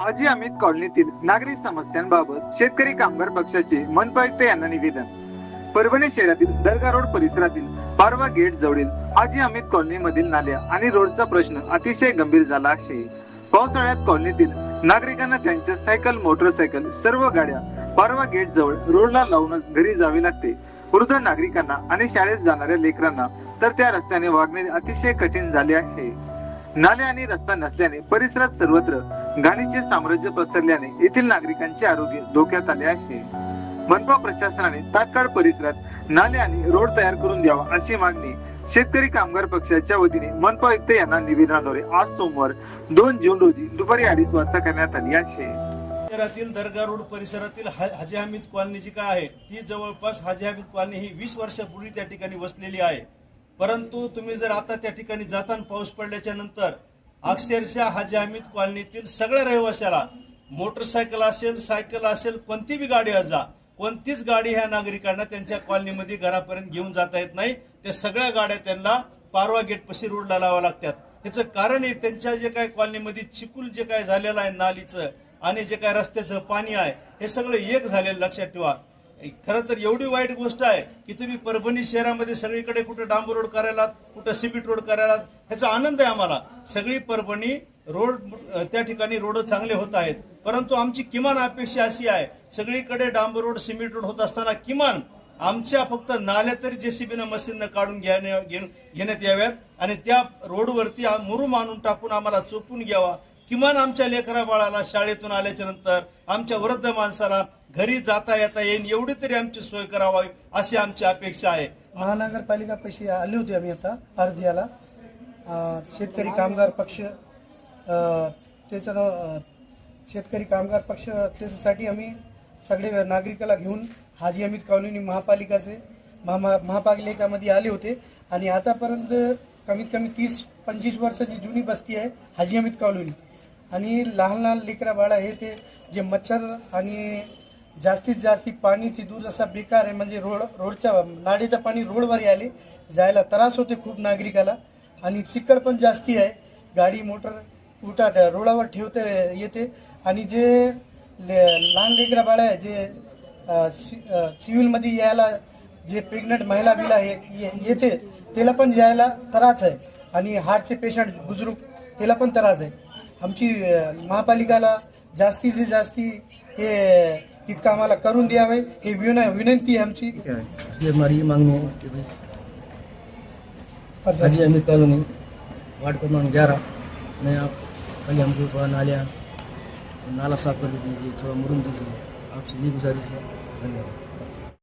हाजी अमित कॉलनीतील नागरी समस्यांबाबत शेतकरी कामगार पक्षाचे मनपायुक्त यांना निवेदन. परभणी शहरातील दर्गा रोड परिसरातील पारवा गेट जवळील हाजी अमित कॉलनी मधील नाल्या आणि रोडचा प्रश्न अतिशय गंभीर झाला आहे. पावसाळ्यात कॉलनीतील नागरिकांना त्यांच्या सायकल मोटरसायकल सर्व गाड्या पारवा गेट जवळ रोडला लावूनच घरी जावे लागते. वृद्ध नागरिकांना आणि शाळेत जाणाऱ्या लेकरांना तर त्या रस्त्याने वागणे अतिशय कठीण झाले आहे. नाले आणि रस्ता नसल्याने परिसरात सर्वत्र घाणीचे साम्राज्य पसरल्याने येथील नागरिकांचे आरोग्य धोक्यात आले आहे. मनपा प्रशासनाने तात्काळ परिसरात नाले आणि रोड तयार करून द्यावा अशी मागणी शेतकरी कामगार पक्षाच्या वतीने मनपा आयुक्त यांना निवेदनाद्वारे आज सोमवार दोन जून रोजी दुपारी अडीच वाजता करण्यात आली आहे. शहरातील दर्गा रोड परिसरातील हा- हाजी हमीद कॉलनी जी काय आहे ती जवळपास हाजी हमीद कॉलनी ही वीस वर्षापूर्वी त्या ठिकाणी वसलेली आहे. परंतु तुम्ही जर आता त्या ठिकाणी जाताना पाऊस पडल्याच्या नंतर अक्षरशः हाजी हमीद कॉलनीतील सगळ्या रहिवाशाला मोटरसायकल असेल सायकल असेल कोणती बी गाडी जा कोणतीच गाडी ह्या नागरिकांना त्यांच्या कॉलनीमध्ये घरापर्यंत घेऊन जाता येत नाही. त्या सगळ्या गाड्या त्यांना पारवा गेटपाशी रोडला लावा लागतात. ह्याचं कारण आहे त्यांच्या जे काय कॉलनीमध्ये चिकूल जे काय झालेलं आहे नालीचं आणि जे काय रस्त्याचं पाणी आहे हे सगळं एक झालेलं लक्षात ठेवा. खरं तर एवढी वाईट गोष्ट आहे की तुम्ही परभणी शहरामध्ये सगळीकडे कुठं डांबर रोड करायला कुठं सिमेंट रोड करायला ह्याचा आनंद आहे आम्हाला. सगळी परभणी रोड त्या ठिकाणी रोड चांगले होत आहेत. परंतु आमची किमान अपेक्षा अशी आहे सगळीकडे डांबर रोड सिमेंट रोड होत असताना किमान आमच्या फक्त नाल्या तरी जेसीबीनं मशीननं काढून घेण्या- घेण्यात याव्यात आणि त्या रोडवरती मुरुम आणून टाकून आम्हाला चोपून घ्यावा. किमान आमच्या लेकरा बाळाला शाळेतून आल्याच्यानंतर आमच्या वृद्ध माणसाला घरी जाता येता येईल एवढी तरी आमची सोय करावी अशी आमची अपेक्षा आहे. महानगरपालिका पैसे आले होते आम्ही आता अर्ज याला शेतकरी कामगार पक्ष त्याच्यानं शेतकरी कामगार पक्ष त्याच्यासाठी आम्ही सगळे नागरिकाला घेऊन हाजी अमित कॉलनी महापालिकाचे महा महापालिकामध्ये आले होते. आणि आतापर्यंत कमीत कमी तीस पंचवीस वर्षाची जुनी बस्ती आहे हाजी अमित कॉलनी. आणि लहान लहान लेकरा बाळा हे ते जे मच्छर आणि जास्तीत जास्त पाणीची दुर्दशा बेकार आहे म्हणजे रोड रोडच्या नाडीचं पाणी रोडवर आले जायला त्रास होते खूप नागरिकाला. आणि चिकड पण जास्ती आहे. गाडी मोटर उठात रोडावर ठेवता येते. आणि जे ले- लहान लेकरा बाळा आहे जे सि- सिव्हिलमध्ये यायला जे प्रेग्नंट महिला बिला हे ये- येते त्याला पण यायला त्रास आहे. आणि हार्टचे पेशंट बुजुर्ग त्याला पण त्रास आहे. आमची महापालिकाला जास्तीत जास्ती हे तितकं आम्हाला करून द्यावे हे विन विनंती आहे आमची. है भाई हाजी अमीर कॉलोनी वार्ड क्रमांक ग्यारह में आप कल हमको नालियाँ. नाला साफ कर दीजिए थोड़ा मुरुम दीजिए आपसे ये गुजारिश है धन्यवाद.